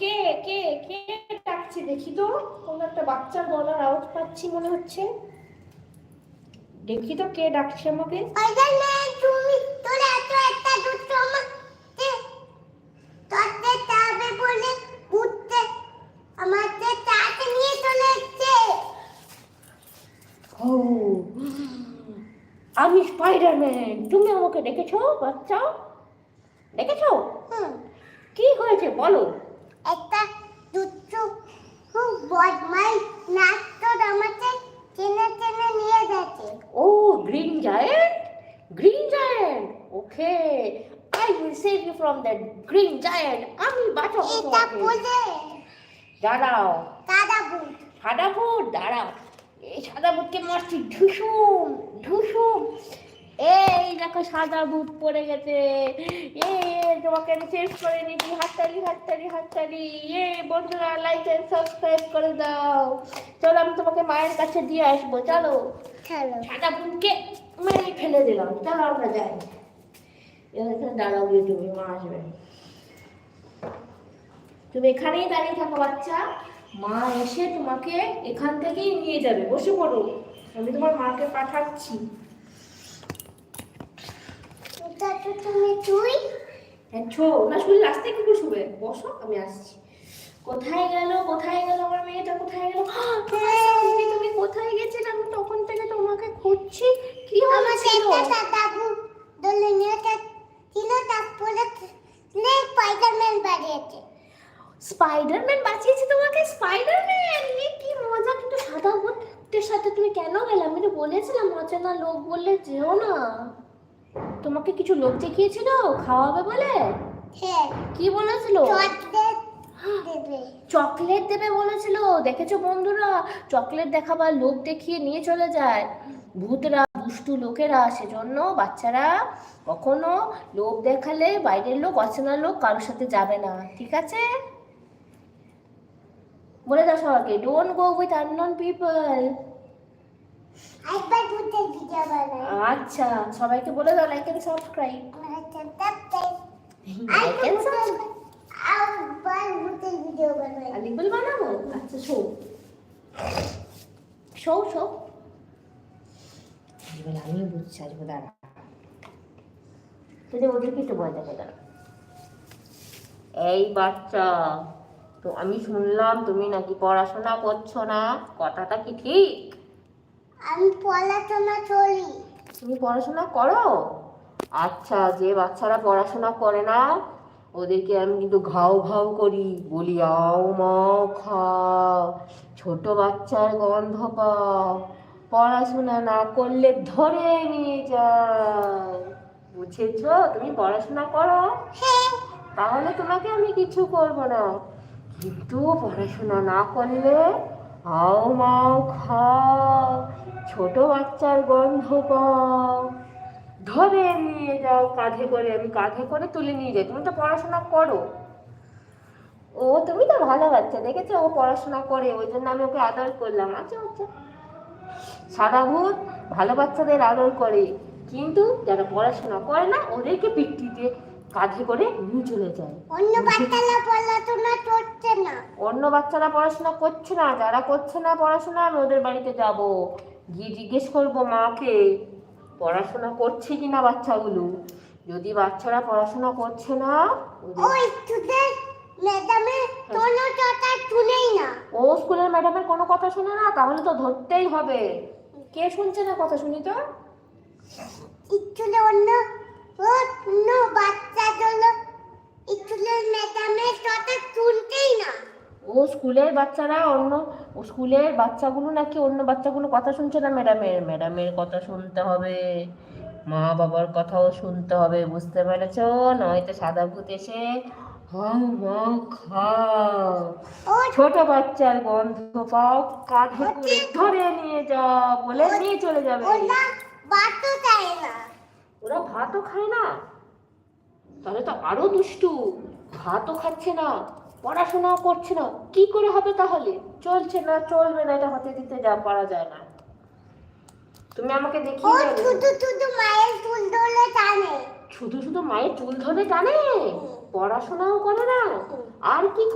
কে কে কে ডাকছে? দেখি তো কোনো একটা বাচ্চার গলার আওয়াজ পাচ্ছি মনে হচ্ছে। দেখি তো কে ডাকছে আমাকে। তুমি তোর এত একটা দুটো আমাকে তোরতে যাবে বলে উঠতে আমাদের তাতে নিয়ে চলে এসছে ও আমি স্পাইডারম্যান। তুমি আমাকে দেখেছ বাচ্চা? দেখেছ? কি হয়েছে বলো একটা দুটো খুব বদমাই নাচ তোর আমাকে টেনে টেনে নিয়ে গেছে green giant green giant okay I will save you from that green giant আমি বাঁচাবো এটা বলে। দাঁড়াও। দাদা বুট। সাদা ভূত দাঁড়াও। এই সাদা ভূতকে মারছি ঢুসুম। ঢুসুম। এই দেখো সাদা ভূত পড়ে গেছে। এ তোমাকে আমি সেভ করে নিয়েছি। হাততালি হাততালি হাততালি। এ বন্ধুরা লাইক এন্ড সাবস্ক্রাইব করে দাও। চলো আমি তোমাকে মায়ের কাছে দিয়ে আসব। চলো। চলো সাদা ভূতকে মেরে ফেলে দিলাম চলো আমরা যাই এখানে দাঁড়াও তুমি মা আসবে। তুমি এখানেই দাঁড়িয়ে থাকো বাচ্চা। মা এসে তোমাকে এখান থেকেই নিয়ে যাবে বসে পড়ো। আমি তোমার মাকে পাঠাচ্ছি। তুমি তুই? হ্যাঁ ছো না শুনলে আসতে কি শুবে। বসো আমি আসছি। কোথায় গেল কোথায় গেল আমার মেয়েটা? কোথায় গেল তুমি তুমি কোথায় গেছিলে আমি তখন থেকে তোমাকে খুঁজছি কি আমার হয়েছিল একটা দাদা বুট দলে নিয়ে ছিল তারপরে নে স্পাইডারম্যান বাড়িয়েছে স্পাইডারম্যান বাঁচিয়েছে তোমাকে স্পাইডারম্যান কি মজা কিন্তু সাদা ভূতের সাথে তুমি কেন গেলে? আমি তো বলেছিলাম অচেনা লোক বললে যেও না। তোমাকে কিছু লোক দেখিয়েছিল? খাওয়াবে বলে? হ্যাঁ। কি বলেছিল? চকলেট দেবে বলেছিল। দেখেছ বন্ধুরা? চকলেট দেখাবার লোক দেখিয়ে নিয়ে চলে যায়। ভূতরা দুষ্টু লোকেরা সেজন্য বাচ্চারা কখনো লোক দেখালে বাইরের লোক অচেনা লোক কারোর সাথে যাবে না ঠিক আছে? বলে দাও সবাইকে don't go with unknown people আচ্ছা সবাইকে বলে দাও like and subscribe like and বানাবো? আচ্ছা শো। Show show. এবার আমিও বুঝছি আসব দাঁড়া। যদি ওদেরকে একটু ভয় দেখে দাঁড়া। এই বাচ্চা তো আমি শুনলাম তুমি নাকি পড়াশোনা করছ না কথাটা কি ঠিক? আমি পড়াশোনা চলি তুমি পড়াশোনা করো? আচ্ছা যে বাচ্চারা পড়াশোনা করে না ওদেরকে আমি কিন্তু ঘাও ঘাও করি বলি আও মাও খাও ছোট বাচ্চার গন্ধ পাও। পড়াশোনা না করলে ধরে নিয়ে যায় বুঝেছ? তুমি পড়াশোনা করো। হ্যাঁ। তাহলে তোমাকে আমি কিছু করব না। কিন্তু পড়াশোনা না করলে আও মাও খাও ছোট বাচ্চার গন্ধ পাও। ধরে নিয়ে যাও কাঁধে করে আমি কাঁধে করে তুলে নিয়ে যাই। তুমি তো পড়াশোনা করো। ও তুমি তো ভালো বাচ্চা দেখেছ? ও পড়াশোনা করে ওই জন্য আমি ওকে আদর করলাম। আচ্ছা আচ্ছা। সাদা ভূত ভালো বাচ্চাদের আদর করে। কিন্তু যারা পড়াশোনা করে না ওদেরকে পিকটিতে কাঁধে করে নিয়ে চলে যায়। অন্য বাচ্চারা পড়াশোনা করছে না। অন্য বাচ্চারা পড়াশোনা করছে না যারা করছে না পড়াশোনা আমি ওদের বাড়িতে যাব। গিয়ে জিজ্ঞেস করব মাকে পড়াশোনা করছে কি না বাচ্চাগুলো? যদি বাচ্চারা পড়াশোনা করছে না ওদের- ওই স্টুডেন্ট ম্যাডামের কোনো কথা শুনেই না। ও স্কুলের ম্যাডামের কোনো কথা শুনে না তাহলে তো ধরতেই হবে। কে শুনছে না কথা শুনি তো স্কুলে অন্য অন্য বাচ্চাগুলো স্কুলের ম্যাডামের কথা শুনতেই না। ও স্কুলের বাচ্চারা অন্য স্কুলের বাচ্চাগুলো নাকি অন্য বাচ্চাগুলো কথা শুনছে না ম্যাডামের? ম্যাডামের কথা শুনতে হবে মা বাবার কথাও শুনতে হবে বুঝতে পেরেছ? নয়তো সাদা ভূত এসে ছোট বাচ্চার গন্ধ পাও কাঁধে করে ধরে নিয়ে যাও বলে নিয়ে চলে যাবে। ওরা বাতো চায় না। ওরা ভাতও খায় না? তাহলে তো আরও দুষ্টু। ভাতও খাচ্ছে না পড়াশোনাও করছে না। কি করে হবে তাহলে? চলছে না চলবে না এটা হাতে দিতে যা পারা যায় না। তুমি আমাকে দেখিয়ে শুধু শুধু মায়ের চুল ধরে টানে। শুধু শুধু মায়ের চুল ধরে টানে? পড়াশোনাও করে না আর কি?